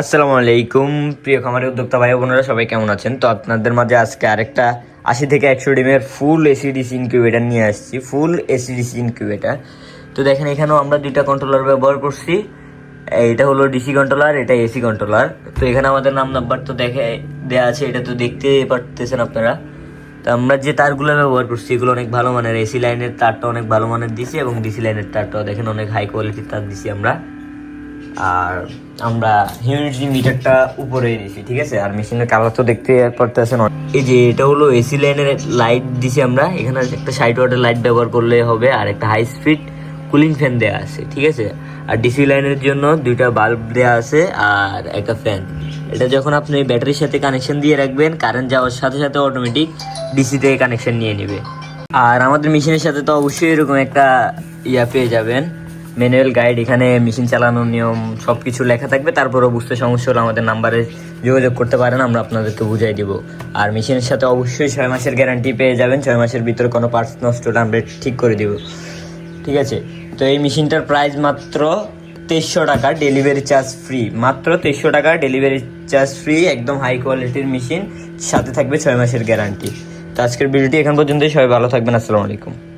আসসালামু আলাইকুম, প্রিয় খামারের উদ্যোক্তা ভাই বোনেরা, সবাই কেমন আছেন? তো আপনাদের মাঝে আজকে আরেকটা আশি থেকে একশো ডিমের ফুল এসিডিসি ইনকিউবেটার নিয়ে আসছি ফুল এসিডিসি ইনকিউবেটার তো দেখেন, এখানেও আমরা দুইটা কন্ট্রোলার ব্যবহার করছি। এটা হলো ডিসি কন্ট্রোলার এটা এসি কন্ট্রোলার তো এখানে আমাদের নাম নাম্বার তো দেখে দেওয়া আছে, এটা তো দেখতে পারতেছেন আপনারা। তো আমরা যে তারগুলো ব্যবহার করছি, এগুলো অনেক ভালো মানের। এসি লাইনের তারটা অনেক ভালো মানের দিছি এবং ডিসি লাইনের তারটাও দেখেন, অনেক হাই কোয়ালিটির তার দিছি আমরা। আর আমরা হিউমিডিটি মিটারটা উপরে দিছি ঠিক আছে? আর মেশিনের কালার তো দেখতে পারতেছেন এই যে এটা হলো এসি লাইনের লাইট দিছি আমরা। এখানে একটা সাইড ওয়াটের লাইট ব্যবহার করলে হবে, আর একটা হাই স্পিড কুলিং ফ্যান দেওয়া আছে, ঠিক আছে? আর ডিসি লাইনের জন্য দুইটা বাল্ব দেওয়া আছে আর একটা ফ্যান এটা যখন আপনি ব্যাটারির সাথে কানেকশন দিয়ে রাখবেন কারেন্ট যাওয়ার সাথে সাথে অটোমেটিক ডিসি থেকে কানেকশন নিয়ে নেবে। আর আমাদের মেশিনের সাথে তো অবশ্যই এরকম একটা ইয়া পেয়ে যাবেন। ম্যানুয়াল গাইড এখানে মেশিন চালানোর নিয়ম সব কিছু লেখা থাকবে। তারপরেও বুঝতে সমস্যা হলে আমাদের নাম্বারে যোগাযোগ করতে পারেন, আমরা আপনাদেরকে বুঝাই দিব। আর মেশিনের সাথে অবশ্যই ছয় মাসের গ্যারান্টি পেয়ে যাবেন, ছয় মাসের ভিতরে কোনো পার্টস নষ্ট হলে আমরা ঠিক করে দিব। ঠিক আছে? তো এই মেশিনটার প্রাইস মাত্র তেইশশো টাকা ডেলিভারি চার্জ ফ্রি মাত্র তেইশশো টাকা ডেলিভারি চার্জ ফ্রি একদম হাই কোয়ালিটির মেশিন সাথে থাকবে ছয় মাসের গ্যারান্টি তো আজকের ভিডিওটি এখান পর্যন্তই, সবাই ভালো থাকবেন, আসসালামু আলাইকুম।